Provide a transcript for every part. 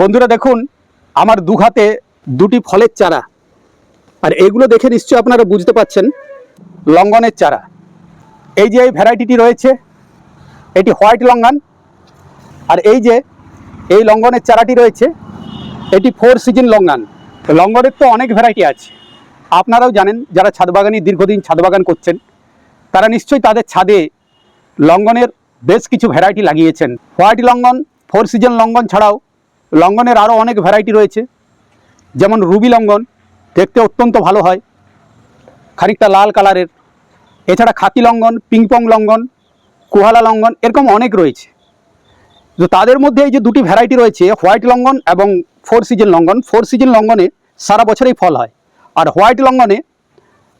বন্ধুরা দেখুন, আমার দুঘাতে দুটি ফলের চারা। আর এগুলো দেখে নিশ্চয়ই আপনারা বুঝতে পাচ্ছেন, লঙ্গনের চারা। এই যে এই ভ্যারাইটিটি রয়েছে, এটি হোয়াইট লঙ্ঘন আর এই যে এই লঙ্গনের চারাটি রয়েছে, এটি ফোর সিজন লঙ্ঘন লঙ্গনের তো অনেক ভ্যারাইটি আছে। আপনারাও জানেন, যারা ছাদ বাগানি দীর্ঘদিন ছাদ বাগান করছেন, তারা নিশ্চয়ই তাদের ছাদে লঙ্গনের বেশ কিছু ভ্যারাইটি লাগিয়েছেন। White longan four season longan ছাড়াও লঙ্ঘনের আরও অনেক ভ্যারাইটি রয়েছে। যেমন রুবি লঙ্ঘন দেখতে অত্যন্ত ভালো হয়। খানিকটা লাল কালারের এছাড়া খাকি লঙ্ঘন পিংপং লঙ্ঘন কুহালা লঙ্ঘন এরকম অনেক রয়েছে। তো তাদের মধ্যে এই যে দুটি ভ্যারাইটি রয়েছে হোয়াইট লঙ্ঘন এবং four season longan four season লঙ্ঘনে সারা বছরেই ফল হয়। আর হোয়াইট লঙ্ঘনে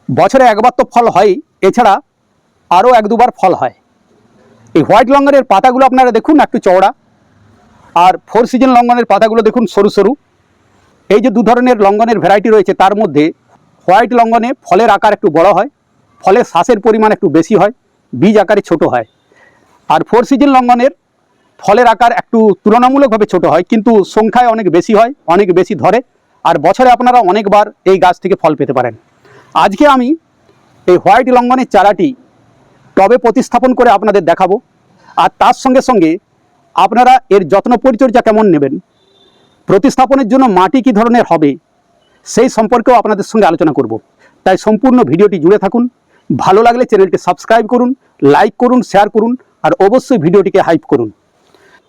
বছরে একবার তো ফল হয়ই, এছাড়া আরও এক দুবার ফল হয়। এই হোয়াইট লঙ্ঘনের পাতাগুলো আপনারা দেখুন, একটু চওড়া। আর ফোর সিজন লঙ্গনের পাতাগুলো দেখুন সরু সরু। এই যে দু ধরনের লঙ্ঘনের ভ্যারাইটি রয়েছে, তার মধ্যে হোয়াইট লঙ্গনে ফলের আকার একটু বড় হয় ফলের শ্বাসের পরিমাণ একটু বেশি হয়, বীজ আকারে ছোট হয়। আর ফোর সিজন লঙ্গনের ফলের আকার একটু তুলনামূলকভাবে ছোট হয়, কিন্তু সংখ্যায় অনেক বেশি হয়, অনেক বেশি ধরে। আর বছরে আপনারা অনেকবার এই গাছ থেকে ফল পেতে পারেন। আজকে আমি এই হোয়াইট লঙ্গনের চারাটি টবে প্রতিস্থাপন করে আপনাদের দেখাবো। আর তার সঙ্গে সঙ্গে আপনারা এর যত্ন পরিচর্যা কেমন নেবেন? প্রতিস্থাপনের জন্য মাটি কী ধরনের হবে? সেই সম্পর্কেও আপনাদের সঙ্গে আলোচনা করব। তাই সম্পূর্ণ ভিডিওটি জুড়ে থাকুন। ভালো লাগলে চ্যানেলটি সাবস্ক্রাইব করুন, লাইক করুন, শেয়ার করুন, আর অবশ্যই ভিডিওটিকে হাইপ করুন।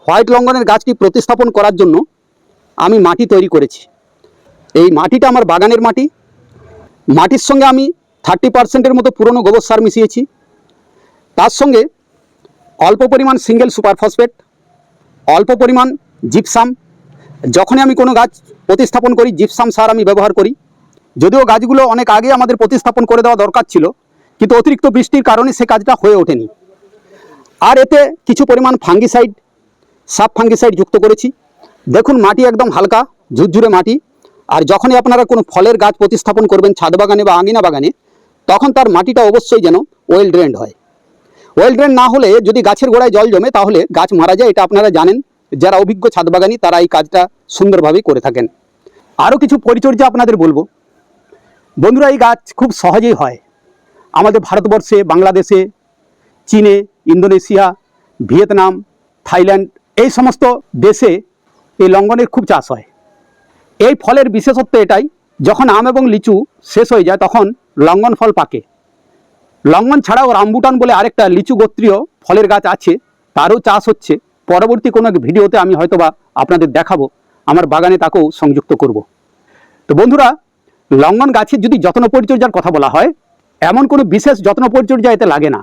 হোয়াইট লঙ্ঘনের গাছটি প্রতিস্থাপন করার জন্য আমি মাটি তৈরি করেছি। এই মাটিটা আমার বাগানের মাটি। মাটির সঙ্গে আমি থার্টি পার্সেন্টের মতো পুরনো গোবর সার মিশিয়েছি। তার সঙ্গে অল্প পরিমাণ সিঙ্গেল সুপার ফসফেট অল্প পরিমাণ জিপসাম যখনই আমি কোনো গাছ প্রতিস্থাপন করি জিপসাম সার আমি ব্যবহার করি। যদিও গাছগুলো অনেক আগে আমাদের প্রতিস্থাপন করে দেওয়া দরকার ছিল, কিন্তু অতিরিক্ত বৃষ্টির কারণে সে কাজটা হয়ে ওঠেনি। আর এতে কিছু পরিমাণ ফাঙ্গিসাইড সাব ফাঙ্গিসাইড যুক্ত করেছি। দেখুন, মাটি একদম হালকা, ঝুরঝুরে মাটি। আর যখনই আপনারা কোনো ফলের গাছ প্রতিস্থাপন করবেন ছাদ বাগানে বা আঙিনা বাগানে, তখন তার মাটিটা অবশ্যই যেন ওয়েল ড্রেন্ড হয়। ওয়েল ড্রেন না হলে যদি গাছের গোড়ায় জল জমে, তাহলে গাছ মারা যায়, এটা আপনারা জানেন। যারা অভিজ্ঞ ছাদ বাগানি তারা এই কাজটা সুন্দরভাবেই করে থাকেন। আরও কিছু পরিচর্যা আপনাদের বলব। বন্ধুরা, এই গাছ খুব সহজেই হয়। আমাদের ভারতবর্ষে, বাংলাদেশে, চীনে, ইন্দোনেশিয়া, ভিয়েতনাম, থাইল্যান্ড, এই সমস্ত দেশে এই লঙ্ঘনের খুব চাষ হয়। এই ফলের বিশেষত্ব এটাই, যখন আম এবং লিচু শেষ হয়ে যায়, তখন লঙ্গন ফল পাকে। লঙ্ঘন ছাড়াও রামবুটান বলে আরেকটা লিচু গোত্রীয় ফলের গাছ আছে, তারও চাষ হচ্ছে। পরবর্তী কোনো এক ভিডিওতে আমি হয়তোবা আপনাদের দেখাবো, আমার বাগানে তাকেও সংযুক্ত করব। তো বন্ধুরা লঙ্গন গাছের যদি যত্ন পরিচর্যার কথা বলা হয়, এমন কোনো বিশেষ যত্ন পরিচর্যা এতে লাগে না।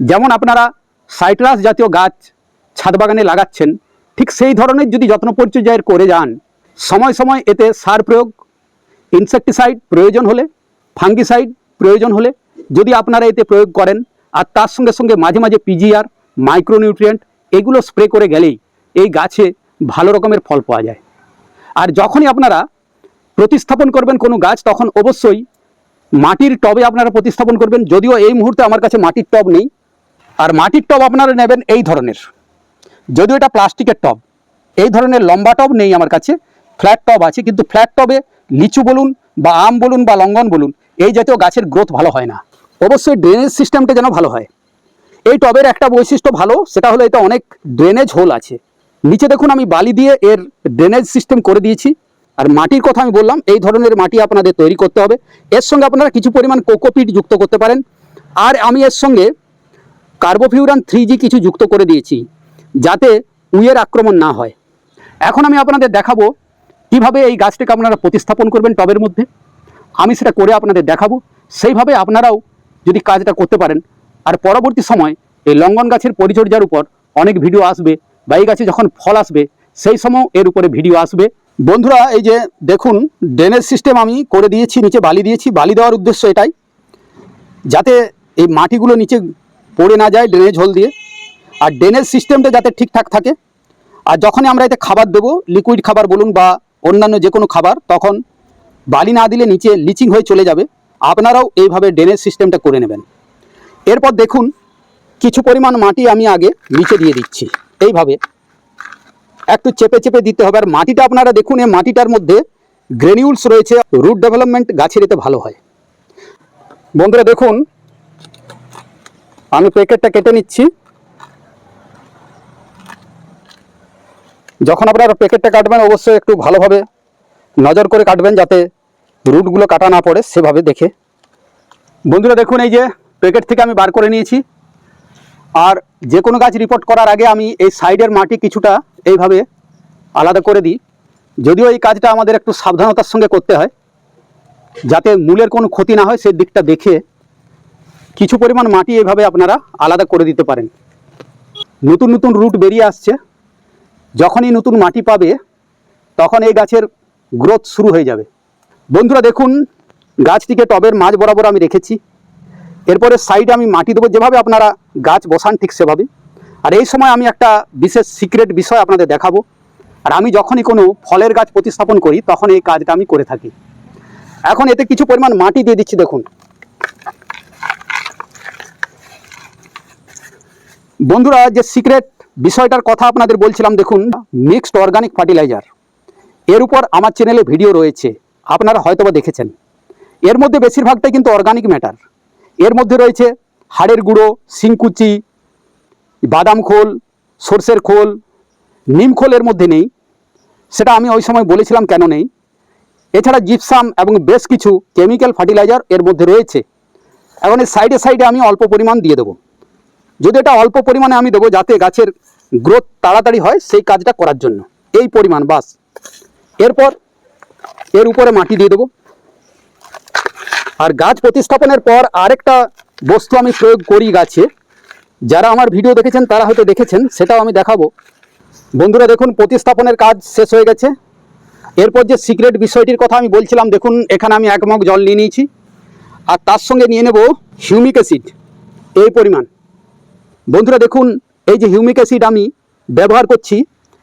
যেমন আপনারা সাইট্রাস জাতীয় গাছ ছাদ বাগানে লাগাচ্ছেন, ঠিক সেই ধরনের যদি যত্ন পরিচর্যা করে যান, সময় সময় এতে সার প্রয়োগ, ইনসেকটিসাইড প্রয়োজন হলে, ফাঙ্গিসাইড প্রয়োজন হলে যদি আপনারা এতে প্রয়োগ করেন, আর তার সঙ্গে সঙ্গে মাঝে মাঝে পিজিআর মাইক্রোনিউট্রিয়েন্ট এগুলো স্প্রে করে গেলেই এই গাছে ভালো রকমের ফল পাওয়া যায়। আর যখনই আপনারা প্রতিস্থাপন করবেন কোনো গাছ, তখন অবশ্যই মাটির টবে আপনারা প্রতিস্থাপন করবেন। যদিও এই মুহূর্তে আমার কাছে মাটির টব নেই, আর মাটির টব আপনারা নেবেন এই ধরনের। যদিও এটা প্লাস্টিকের টব, এই ধরনের লম্বা টব নেই আমার কাছে ফ্ল্যাট টব আছে, কিন্তু ফ্ল্যাট টবে লিচু বলুন বা আম বলুন বা লঙ্ঘন বলুন, এই জাতীয় গাছের গ্রোথ ভালো হয় না। অবশ্যই ড্রেনেজ সিস্টেমটা যেন ভালো হয়। এই টবের একটা বৈশিষ্ট্য ভালো, সেটা হলো এটা অনেক ড্রেনেজ হোল আছে। নিচে দেখুন আমি বালি দিয়ে এর ড্রেনেজ সিস্টেম করে দিয়েছি। আর মাটির কথা আমি বললাম, এই ধরনের মাটি আপনাদের তৈরি করতে হবে। এর সঙ্গে আপনারা কিছু পরিমাণ কোকোপিট যুক্ত করতে পারেন। আর আমি এর সঙ্গে কার্বোফিউরান থ্রি কিছু যুক্ত করে দিয়েছি, যাতে উইয়ের আক্রমণ না হয়। এখন আমি আপনাদের দেখাবো কীভাবে এই গাছটাকে আপনারা প্রতিস্থাপন করবেন টবের মধ্যে। আমি সেটা করে আপনাদের দেখাবো। সেইভাবে আপনারাও যদি কাজটা করতে পারেন। আর পরবর্তী সময় এই লঙ্গন গাছের পরিচর্যার উপর অনেক ভিডিও আসবে। বা এই গাছে যখন ফল আসবে, সেই সময় এর উপরে ভিডিও আসবে। বন্ধুরা, এই যে দেখুন ড্রেনেজ সিস্টেম আমি করে দিয়েছি, নিচে বালি দিয়েছি। বালি দেওয়ার উদ্দেশ্য এটাই, যাতে এই মাটিগুলো নিচে পড়ে না যায় ড্রেনেজ হোল দিয়ে। আর ড্রেনেজ সিস্টেমটা যাতে ঠিকঠাক থাকে। আর যখনই আমরা এতে খাবার দেবো লিকুইড খাবার বলুন বা অন্যান্য যে কোনো খাবার, তখন বালি না দিলে নিচে লিচিং হয়ে চলে যাবে। আপনারাও এইভাবে ড্রেনেজ সিস্টেমটা করে নেবেন। এরপর দেখুন, কিছু পরিমাণ মাটি আমি আগে নিচে দিয়ে দিচ্ছি। এইভাবে। একটু চেপে চেপে দিতে হবে। আর মাটিটা আপনারা দেখুন, এই মাটিটার মধ্যে গ্রেনিউলস রয়েছে। রুট ডেভেলপমেন্ট গাছের এতে ভালো হয়। বন্ধুরা দেখুন, আমি প্যাকেটটা কেটে নিচ্ছি। যখন আপনারা প্যাকেটটা কাটবেন, অবশ্যই একটু ভালোভাবে নজর করে কাটবেন যাতে রুটগুলো কাটা না পড়ে সেভাবে দেখে। বন্ধুরা দেখুন, এই যে প্যাকেট থেকে আমি বার করে নিয়েছি। আর যে কোনো গাছ রিপোর্ট করার আগে আমি এই সাইডের মাটি কিছুটা এইভাবে আলাদা করে দিই। যদিও এই কাজটা আমাদের একটু সাবধানতার সঙ্গে করতে হয়, যাতে মূলের কোনো ক্ষতি না হয় সেই দিকটা দেখে কিছু পরিমাণ মাটি এইভাবে আপনারা আলাদা করে দিতে পারেন। নতুন নতুন রুট বেরিয়ে আসছে। যখনই নতুন মাটি পাবে, তখন এই গাছের গ্রোথ শুরু হয়ে যাবে। বন্ধুরা দেখুন, গাছটিকে টবের মাঝ বরাবর আমি রেখেছি। এরপরে সাইডে আমি মাটি দেবো, যেভাবে আপনারা গাছ বসান ঠিক সেভাবে। আর এই সময় আমি একটা বিশেষ সিক্রেট বিষয় আপনাদের দেখাবো। আর আমি যখনই কোনো ফলের গাছ প্রতিস্থাপন করি, তখন এই কাজটা আমি করে থাকি। এখন এতে কিছু পরিমাণ মাটি দিয়ে দিচ্ছি, দেখুন। বন্ধুরা, যে সিক্রেট বিষয়টার কথা আপনাদের বলছিলাম, দেখুন মিক্সড অর্গানিক ফার্টিলাইজার এর উপর আমার চ্যানেলে ভিডিও রয়েছে। আপনারা হয়তোবা দেখেছেন। এর মধ্যে বেশিরভাগটাই কিন্তু অর্গানিক ম্যাটার এর মধ্যে রয়েছে হাড়ের গুঁড়ো, শিংকুচি, বাদাম খোল, সর্ষের খোল, নিম খোল এর মধ্যে নেই। সেটা আমি ওই সময় বলেছিলাম কেন নেই। এছাড়া জিপসাম এবং বেশ কিছু কেমিক্যাল ফার্টিলাইজার এর মধ্যে রয়েছে। এখন এর সাইডে সাইডে আমি অল্প পরিমাণ দিয়ে দেবো। যদি এটা অল্প পরিমাণে আমি দেবো যাতে গাছের গ্রোথ তাড়াতাড়ি হয়, সেই কাজটা করার জন্য। এই পরিমাণ, বাস। এরপর এর উপরে মাটি দিয়ে দেবো। আর গাছ প্রতিস্থাপনের পর আরেকটা বস্তু আমি প্রয়োগ করি গাছে। যারা আমার ভিডিও দেখেছেন, তারা হয়তো দেখেছেন, সেটাও আমি দেখাবো। বন্ধুরা, দেখুন, প্রতিস্থাপনের কাজ শেষ হয়ে গেছে। এরপর যে সিক্রেট বিষয়টির কথা আমি বলছিলাম, দেখুন, এখানে আমি এক মগ জল নিয়ে নিয়েছি। আর তার সঙ্গে নিয়ে নেব হিউমিক অ্যাসিড, এই পরিমাণ। বন্ধুরা, দেখুন, এই যে হিউমিক অ্যাসিড আমি ব্যবহার করছি,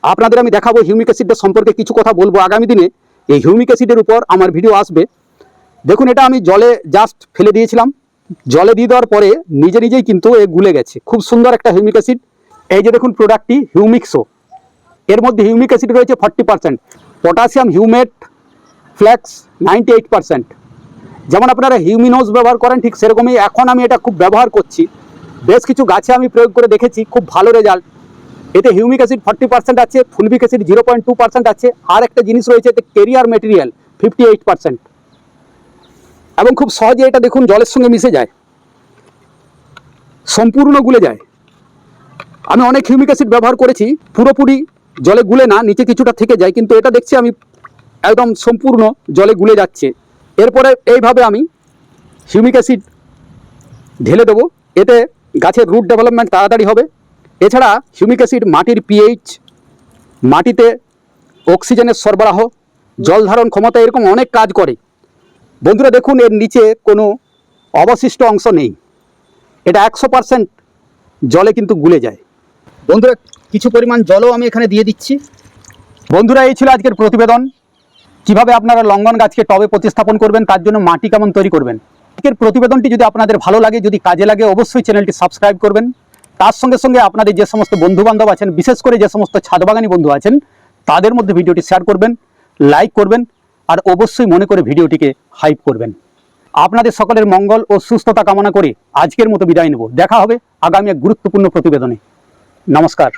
আপনাদের আমি দেখাবো হিউমিক অ্যাসিডের সম্পর্কে কিছু কথা বলব আগামী দিনে। এই হিউমিক অ্যাসিডের উপর আমার ভিডিও আসবে। দেখুন, এটা আমি জলে জাস্ট ফেলে দিয়েছিলাম। জলে দিয়ে দেওয়ার পরে নিজে নিজেই কিন্তু এ গুলে গেছে। খুব সুন্দর একটা হিউমিক অ্যাসিড। এই যে দেখুন প্রোডাক্টটি হিউমিক্সো এর মধ্যে হিউমিক অ্যাসিড রয়েছে forty percent. Potassium humate flakes ninety eight percent. যেমন আপনারা হিউমিনোজ ব্যবহার করেন, ঠিক সেরকমই এখন আমি এটা খুব ব্যবহার করছি। বেশ কিছু গাছে আমি প্রয়োগ করে দেখেছি, খুব ভালো রেজাল্ট। এতে হিউমিক অ্যাসিড ফর্টি পার্সেন্ট আছে fulvic acid zero point two percent আছে আর একটা জিনিস রয়েছে, এতে carrier material fifty eight percent. এবং খুব সহজে এটা দেখুন, জলের সঙ্গে মিশে যায়। সম্পূর্ণ গুলে যায়। আমি অনেক হিউমিক অ্যাসিড ব্যবহার করেছি, পুরোপুরি জলে গুলে না, নিচে কিছুটা থেকে যায়, কিন্তু এটা দেখছি আমি একদম সম্পূর্ণ জলে গুলে যাচ্ছে। এরপরে এইভাবে আমি হিউমিক অ্যাসিড ঢেলে দেবো। এতে গাছের রুট ডেভেলপমেন্ট তাড়াতাড়ি হবে। এছাড়া হিউমিক অ্যাসিড মাটির পিএইচ মাটিতে অক্সিজেনের সরবরাহ, জল ধারণ ক্ষমতা এরকম অনেক কাজ করে। বন্ধুরা দেখুন, এর নিচে কোনো অবশিষ্ট অংশ নেই। এটা একশো পার্সেন্ট জলে কিন্তু গুলে যায়। বন্ধুরা, কিছু পরিমাণ জলও আমি এখানে দিয়ে দিচ্ছি। বন্ধুরা, এই ছিল আজকের প্রতিবেদন। কীভাবে আপনারা লঙ্ঘন গাছকে টবে প্রতিস্থাপন করবেন, তার জন্য মাটি কেমন তৈরি করবেন? আজকের প্রতিবেদনটি যদি আপনাদের ভালো লাগে, যদি কাজে লাগে, অবশ্যই চ্যানেলটি সাবস্ক্রাইব করবেন। তার সঙ্গে সঙ্গে আপনাদের যে সমস্ত বন্ধু বান্ধব আছেন, বিশেষ করে যে সমস্ত ছাদবাগানি বন্ধু আছেন, তাদের মধ্যে ভিডিওটি শেয়ার করবেন লাইক করবেন, আর অবশ্যই মনে করে ভিডিওটিকে হাইপ করবেন। আপনাদের সকলের মঙ্গল ও সুস্থতা কামনা করে আজকের মতো বিদায় নেব। দেখা হবে আগামী এক গুরুত্বপূর্ণ প্রতিবেদনে। নমস্কার।